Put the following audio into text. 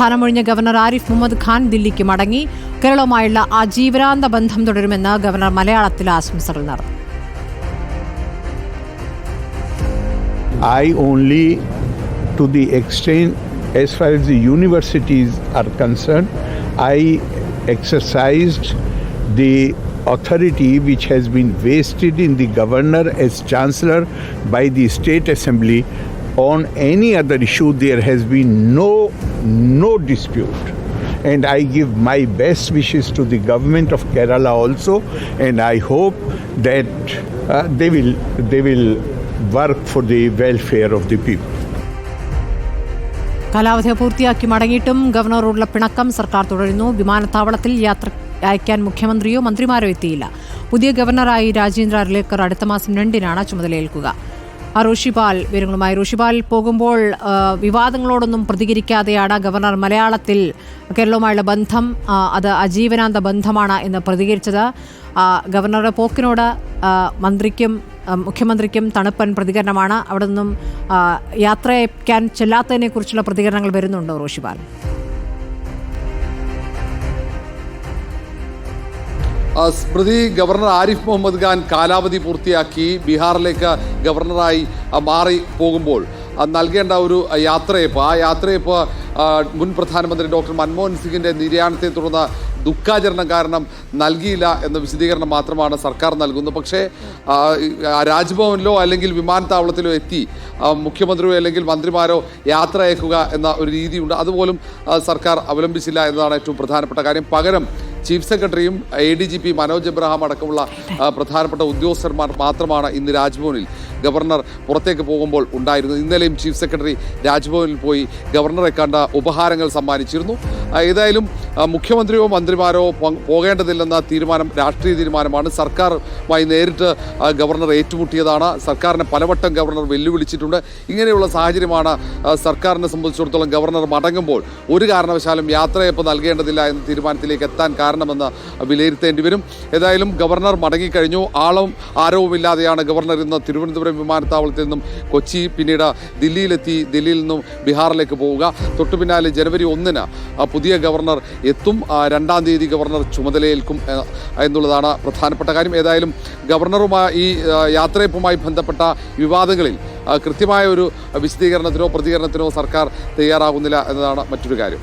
സ്ഥാനമൊഴിഞ്ഞ governor Arif Muhammad Khan ദില്ലിക്ക് മടങ്ങി കേരളവുമായുള്ള ആജീവനാന്ത ബന്ധം തുടരുമെന്ന് ഗവർണർ മലയാളത്തിൽ ആശംസകൾ നടന്നു only, to the extent as far as the universities are concerned, I exercised the authority which has been vested in the governor as chancellor by the state assembly on any other issue there has been no no dispute. And i give my best wishes to the government of kerala also. And i hope that uh, they will they will work for the welfare of the people. കാലാവധി പൂർത്തിയാക്കി മടങ്ങിയിട്ടും ഗവർണറോടുള്ള പിണക്കം സർക്കാർ തുടരുന്നു. വിമാനത്താവളത്തിൽ യാത്ര അയക്കാൻ മുഖ്യമന്ത്രിയോ മന്ത്രിമാരോ എത്തിയില്ല. പുതിയ ഗവർണറായി രാജേന്ദ്ര അർലേക്കർ അടുത്ത മാസം രണ്ടിനാണ് ചുമതലയേൽക്കുക. റോഷിപാൽ വിവരങ്ങളുമായി. റോഷിപാൽ പോകുമ്പോൾ വിവാദങ്ങളോടൊന്നും പ്രതികരിക്കാതെയാണ് ഗവർണർ മലയാളത്തിൽ കേരളവുമായുള്ള ബന്ധം അത് അജീവനാന്ത ബന്ധമാണ് എന്ന് പ്രതികരിച്ചത്. ഗവർണറുടെ പോക്കിനോട് മന്ത്രിക്കും മുഖ്യമന്ത്രിക്കും തണുപ്പൻ പ്രതികരണമാണ്. അവിടെ നിന്നും യാത്രയ്ക്കാൻ യാത്ര അയക്കാൻ ചെല്ലാത്തതിനെ കുറിച്ചുള്ള പ്രതികരണങ്ങൾ വരുന്നുണ്ടോ റോഷിപാൽ സ്മൃതി ഗവർണർ ആരിഫ് മുഹമ്മദ് ഖാൻ കാലാവധി പൂർത്തിയാക്കി ബീഹാറിലേക്ക് ഗവർണറായി മാറി പോകുമ്പോൾ നൽകേണ്ട ഒരു യാത്രയപ്പ്. ആ യാത്രയപ്പ് മുൻ പ്രധാനമന്ത്രി ഡോക്ടർ മൻമോഹൻ സിംഗിന്റെ നിര്യാണത്തെ തുടർന്ന് ദുഃഖാചരണം കാരണം നൽകിയില്ല എന്ന വിശദീകരണം മാത്രമാണ് സർക്കാർ നൽകുന്നത്. പക്ഷേ രാജ്ഭവനിലോ അല്ലെങ്കിൽ വിമാനത്താവളത്തിലോ എത്തി മുഖ്യമന്ത്രിയോ അല്ലെങ്കിൽ മന്ത്രിമാരോ യാത്ര അയക്കുക എന്ന ഒരു രീതിയുണ്ട്. അതുപോലും സർക്കാർ അവലംബിച്ചില്ല എന്നതാണ് ഏറ്റവും പ്രധാനപ്പെട്ട കാര്യം. പകരം ചീഫ് സെക്രട്ടറിയും A D G P Manoj Abraham അടക്കമുള്ള പ്രധാനപ്പെട്ട ഉദ്യോഗസ്ഥന്മാർ മാത്രമാണ് ഇന്ന് രാജ്ഭവനിൽ. ഗവർണർ പുറത്തേക്ക് പോകുമ്പോൾ ഉണ്ടായിരുന്നത്. ഇന്നലെയും ചീഫ് സെക്രട്ടറി രാജ്ഭവനിൽ പോയി ഗവർണറെ കണ്ട ഉപഹാരങ്ങൾ സമ്മാനിച്ചിരുന്നു. ഏതായാലും മുഖ്യമന്ത്രിയോ മന്ത്രിമാരോ പോകേണ്ടതില്ലെന്ന തീരുമാനം രാഷ്ട്രീയ തീരുമാനമാണ്. സർക്കാരുമായി നേരിട്ട് ഗവർണർ ഏറ്റുമുട്ടിയതാണ്. സർക്കാരിനെ പലവട്ടം ഗവർണർ വെല്ലുവിളിച്ചിട്ടുണ്ട്. ഇങ്ങനെയുള്ള സാഹചര്യമാണ് സർക്കാരിനെ സംബന്ധിച്ചിടത്തോളം ഗവർണർ മടങ്ങുമ്പോൾ ഒരു കാരണവശാലും യാത്രയപ്പ് നൽകേണ്ടതില്ല എന്ന തീരുമാനത്തിലേക്ക് എത്താൻ കാരണമെന്ന് വിലയിരുത്തേണ്ടി വരും. ഏതായാലും ഗവർണർ മടങ്ങിക്കഴിഞ്ഞു. ആളും ആരവുമില്ലാതെയാണ് ഗവർണർ ഇന്ന് തിരുവനന്തപുരം വിമാനത്താവളത്തിൽ നിന്നും കൊച്ചി പിന്നീട് ദില്ലിയിലെത്തി ദില്ലിയിൽ നിന്നും ബീഹാറിലേക്ക് പോവുക. തൊട്ടു പിന്നാലെ ജനുവരി ഒന്നിന് പുതിയ ഗവർണർ എത്തും. രണ്ടാം തീയതി ഗവർണർ ചുമതലയേൽക്കും എന്നുള്ളതാണ് പ്രധാനപ്പെട്ട കാര്യം. ഏതായാലും ഗവർണറുമായി ഈ യാത്രയപ്പുമായി ബന്ധപ്പെട്ട വിവാദങ്ങളിൽ കൃത്യമായ ഒരു വിശദീകരണത്തിനോ പ്രതികരണത്തിനോ സർക്കാർ തയ്യാറാകുന്നില്ല എന്നതാണ് മറ്റൊരു കാര്യം.